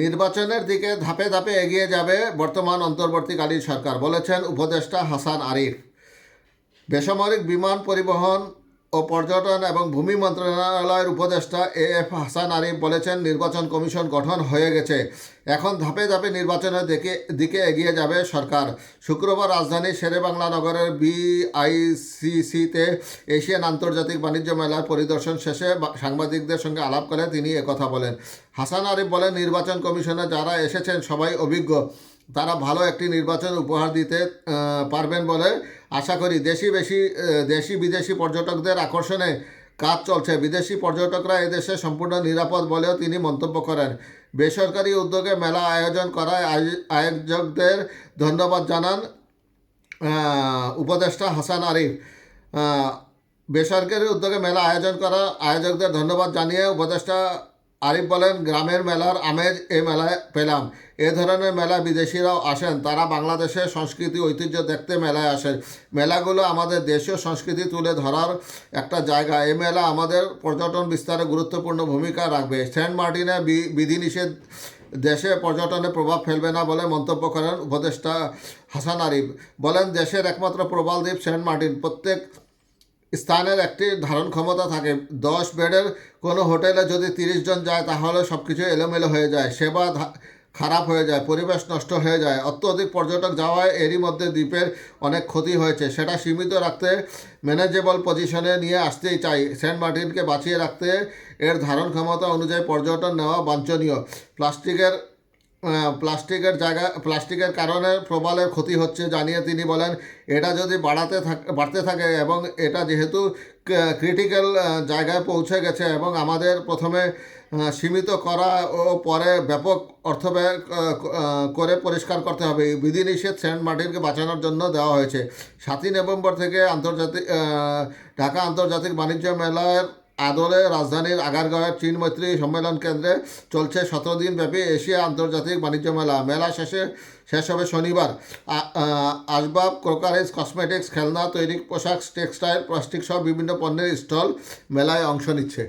নির্বাচনের দিকে ধাপে ধাপে এগিয়ে যাবে বর্তমান অন্তর্বর্তীকালীন সরকার, বলেছেন উপদেষ্টা হাসান আরিফ। বেসামরিক বিমান পরিবহন ও পর্যটন এবং ভূমি মন্ত্রণালয়ের উপদেষ্টা এ এফ হাসান আরিফ বলেছেন, নির্বাচন কমিশন গঠন হয়ে গেছে। এখন ধাপে ধাপে নির্বাচনের দিকে দিকে এগিয়ে যাবে সরকার। শুক্রবার রাজধানীর শেরেবাংলা নগরের বিআইসিসিতে এশিয়ান আন্তর্জাতিক বাণিজ্য মেলার পরিদর্শন শেষে সাংবাদিকদের সঙ্গে আলাপ করে তিনি একথা বলেন। হাসান আরিফ বলেন, নির্বাচন কমিশনে যারা এসেছেন সবাই অভিজ্ঞ। তারা ভালো একটি নির্বাচন উপহার দিতে পারবেন বলে আশা করি। দেশি বেশি দেশি বিদেশি পর্যটকদের আকর্ষণে কাজ চলছে। বিদেশি পর্যটকরা এদেশে সম্পূর্ণ নিরাপদ বলেও তিনি মন্তব্য করেন। বেসরকারি উদ্যোগে মেলা আয়োজন করায় আয়োজ- আয়োজকদের ধন্যবাদ জানান উপদেষ্টা হাসান আরিফ। বেসরকারি উদ্যোগে মেলা আয়োজন করা, আয়োজকদের ধন্যবাদ জানিয়ে উপদেষ্টা আরিফ বলেন, গ্রামের মেলার আমেজ এ মেলায় পেলাম। এ ধরনের মেলা বিদেশিরাও আসেন। তারা বাংলাদেশের সংস্কৃতি, ঐতিহ্য দেখতে মেলায় আসেন। মেলাগুলো আমাদের দেশীয় সংস্কৃতি তুলে ধরার একটা জায়গা। এই মেলা আমাদের পর্যটন বিস্তারে গুরুত্বপূর্ণ ভূমিকা রাখবে। সেন্ট মার্টিনে বিধিনিষেধ দেশে পর্যটনে প্রভাব ফেলবে না বলে মন্তব্য করেন উপদেষ্টা হাসান আরিফ। বলেন, দেশের একমাত্র প্রবাল দ্বীপ সেন্ট মার্টিন। প্রত্যেক স্থানের একটি ধারণ ক্ষমতা থাকে। দশ বেডের কোনো হোটেলে যদি তিরিশ জন যায়, তাহলে সব কিছু এলোমেলো হয়ে যায়, সেবা খারাপ হয়ে যায়, পরিবেশ নষ্ট হয়ে যায়। অত্যধিক পর্যটক যাওয়ায় এরই মধ্যে দ্বীপের অনেক ক্ষতি হয়েছে। সেটা সীমিত রাখতে ম্যানেজেবল পজিশনে নিয়ে আসতেই চাই। সেন্ট মার্টিনকে বাঁচিয়ে রাখতে এর ধারণ ক্ষমতা অনুযায়ী পর্যটন নেওয়া বাঞ্ছনীয়। প্লাস্টিকের প্লাস্টিকের জায়গা, প্লাস্টিকের কারণে প্রবালের ক্ষতি হচ্ছে জানিয়ে তিনি বলেন, এটা যদি বাড়াতে থাক, বাড়তে থাকে এবং এটা যেহেতু ক্রিটিক্যাল জায়গায় পৌঁছে গেছে এবং আমাদের প্রথমে সীমিত করা ও পরে ব্যাপক অর্থ ব্যয় করে পরিষ্কার করতে হবে। বিধিনিষেধ সেন্ট মার্টিনকে বাঁচানোর জন্য দেওয়া হয়েছে। সাতই নভেম্বর থেকে আন্তর্জাতিক ঢাকা আন্তর্জাতিক বাণিজ্য মেলার আদলে রাজধানীর আগারগাঁওয়ের চীন মৈত্রী সম্মেলন কেন্দ্রে চলছে সতেরো দিন ব্যাপী এশিয়া আন্তর্জাতিক বাণিজ্য মেলা। মেলা শেষে শেষ হবে শনিবার। আসবাব, ক্রোকারেজ, কসমেটিক্স, খেলনা, তৈরি পোশাক, টেক্সটাইল, প্লাস্টিক সহ বিভিন্ন পণ্যের স্টল মেলায় অংশ নিচ্ছে।